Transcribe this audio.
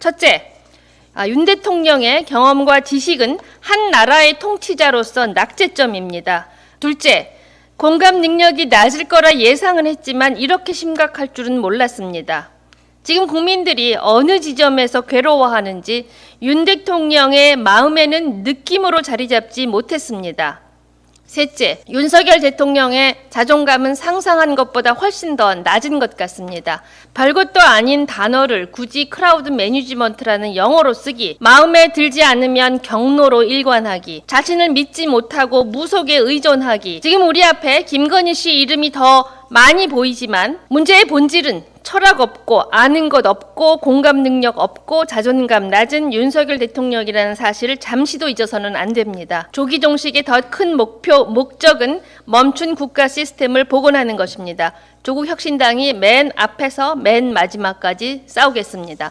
첫째, 아, 윤 대통령의 경험과 지식은 한 나라의 통치자로서 낙제점입니다. 둘째, 공감 능력이 낮을 거라 예상은 했지만 이렇게 심각할 줄은 몰랐습니다. 지금 국민들이 어느 지점에서 괴로워하는지 윤 대통령의 마음에는 느낌으로 자리 잡지 못했습니다. 셋째, 윤석열 대통령의 자존감은 상상한 것보다 훨씬 더 낮은 것 같습니다. 별것도 아닌 단어를 굳이 크라우드 매니지먼트라는 영어로 쓰기, 마음에 들지 않으면 경로로 일관하기, 자신을 믿지 못하고 무속에 의존하기. 지금 우리 앞에 김건희 씨 이름이 더 많이 보이지만 문제의 본질은 철학 없고 아는 것 없고 공감 능력 없고 자존감 낮은 윤석열 대통령이라는 사실을 잠시도 잊어서는 안 됩니다. 조기 종식의 더 큰 목표 목적은 멈춘 국가 시스템을 복원하는 것입니다. 조국 혁신당이 맨 앞에서 맨 마지막까지 싸우겠습니다.